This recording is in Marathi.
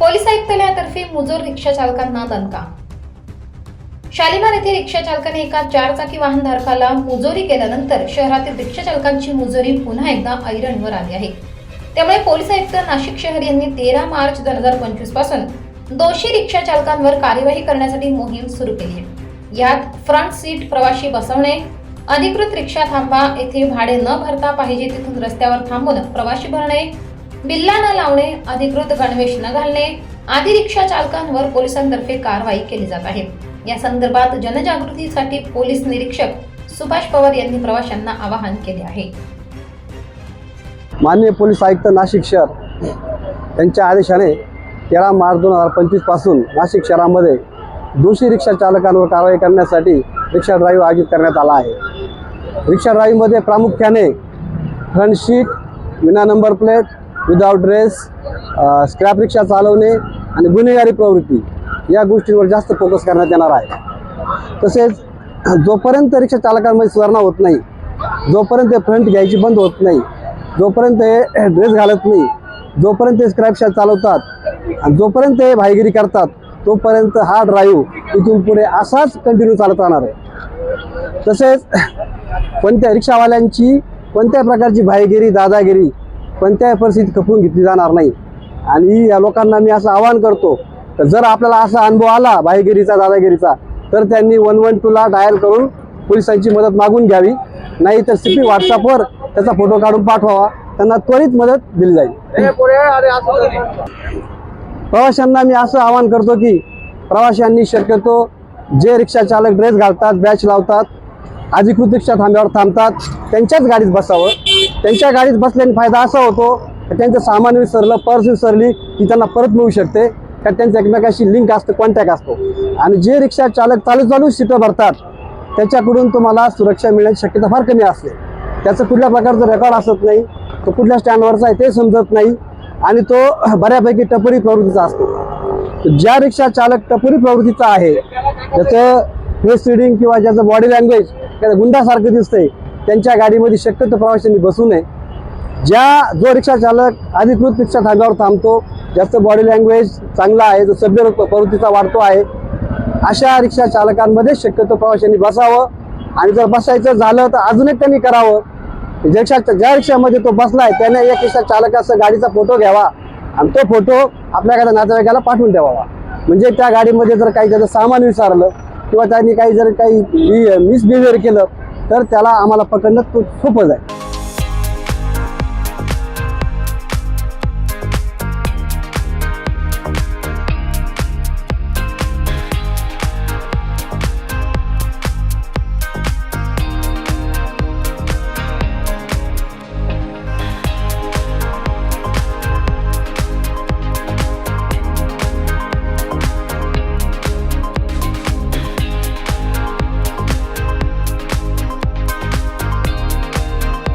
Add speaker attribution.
Speaker 1: पोलीस आयुक्तालयातर्फे मुजोर रिक्षा चालकांना दणका. शालिमार येथे रिक्षा चालकाने एका चारचाकी वाहन धारकाला मुजोरी केल्यानंतर शहरातील रिक्षा चालकांची मुजोरी पुन्हा एकदा ऐरणवर आली आहे. त्यामुळे पोलीस आयुक्त नाशिक शहर यांनी तेरा मार्च दोन हजार पंचवीसपासून दोषी रिक्षा चालकांवर कार्यवाही करण्यासाठी मोहीम सुरू केली आहे. यात फ्रंट सीट प्रवाशी बसवणे अधिकृत रिक्षा थांबा येथे भाडे न भरता पाहिजे तिथून रस्त्यावर थांबून प्रवाशी भरणे बिल्ला न लावणे अधिकृत गणवेश न घालणे आदी रिक्षा चालकांवर पोलिसांतर्फे कारवाई केली जात आहे. या संदर्भात जनजागृतीसाठी पोलीस निरीक्षक सुभाष पवार यांनी प्रवाशांना आवाहन केले आहे.
Speaker 2: माननीय पोलीस आयुक्त नाशिक शहर यांच्या आदेशाने तेरा मार्च दोन हजार पंचवीसपासून नाशिक शहरामध्ये दोषी रिक्षा चालकांवर कारवाई करण्यासाठी रिक्षा ड्राईव्ह आयोजित करण्यात आला आहे. रिक्षा ड्राईव्हमध्ये प्रामुख्याने फ्रंट शीट विना number plate without dress scrap रिक्षा चालवणे आणि गुन्हेगारी प्रवृत्ती या गोष्टींवर जास्त फोकस करण्यात येणार आहे. तसेच जोपर्यंत रिक्षा चालकांमध्ये सुधारणा होत नाही जोपर्यंत ते फ्रंट घ्यायची बंद होत नाही जोपर्यंत हे ड्रेस घालत नाही जोपर्यंत ते स्क्रॅप चालवतात आणि जोपर्यंत हे भाईगिरी करतात तोपर्यंत हा ड्राईव्ह इथून पुढे असाच कंटिन्यू चालत राहणार आहे. तसेच कोणत्या रिक्षावाल्यांची कोणत्या प्रकारची भाईगिरी दादागिरी कोणत्याही परिस्थितीत खपवून घेतली जाणार नाही. आणि या लोकांना मी असं आवाहन करतो तर जर आपल्याला असा अनुभव आला भाईगिरीचा दादागिरीचा तर त्यांनी वन वन टूला डायल करून पोलिसांची मदत मागून घ्यावी. नाही तर सी पी व्हॉट्सअपवर त्याचा फोटो काढून पाठवावा. त्यांना त्वरित मदत दिली जाईल. प्रवाशांना मी असं आवाहन करतो की प्रवाशांनी शक्यतो जे रिक्षा चालक ड्रेस घालतात बॅच लावतात अधिकृत रिक्षा थांब्यावर थांबतात त्यांच्याच गाडीत बसावं. त्यांच्या गाडीत बसल्याने फायदा असा होतो की त्यांचं सामान विसरलं पर्स विसरली की त्यांना परत मिळू शकते. कारण त्यांचं एकमेकाशी लिंक असतं कॉन्टॅक्ट असतो. आणि जे रिक्षा चालक चालू चालू सीटं भरतात त्याच्याकडून तुम्हाला सुरक्षा मिळण्याची शक्यता फार कमी असते. त्याचं कुठल्या प्रकारचं रेकॉर्ड असत नाही तो कुठल्या स्टँडवरचा आहे ते समजत नाही आणि तो बऱ्यापैकी टपरी प्रवृत्तीचा असतो. ज्या रिक्षा चालक टपरी प्रवृत्तीचा आहे त्याचं फेस रिडिंग किंवा ज्याचं बॉडी लँग्वेज त्याला गुंडासारखं दिसतंय त्यांच्या गाडीमध्ये शक्यतो प्रवाशांनी बसू नये. ज्या जो रिक्षा चालक अधिकृत रिक्षा थांब्यावर थांबतो ज्याचं बॉडी लँग्वेज चांगला आहे जो सभ्य प्रवृत्तीचा वाढतो आहे अशा रिक्षा चालकांमध्ये शक्यतो प्रवाशांनी बसावं. आणि जर बसायचं झालं तर अजून एक त्यांनी करावं. ज्या रिक्षा ज्या रिक्षामध्ये तो बसलाय त्याने एक रिक्षा चालकाचा गाडीचा फोटो घ्यावा आणि तो फोटो आपल्याकडे नातेवाईकाला पाठवून द्यावा म्हणजे त्या गाडीमध्ये जर काही त्याचं सामान विचारलं किंवा त्यांनी काही जर काही मिसबिहेवियर केलं तर त्याला आम्हाला पकडणं खूप सोपं जाईल.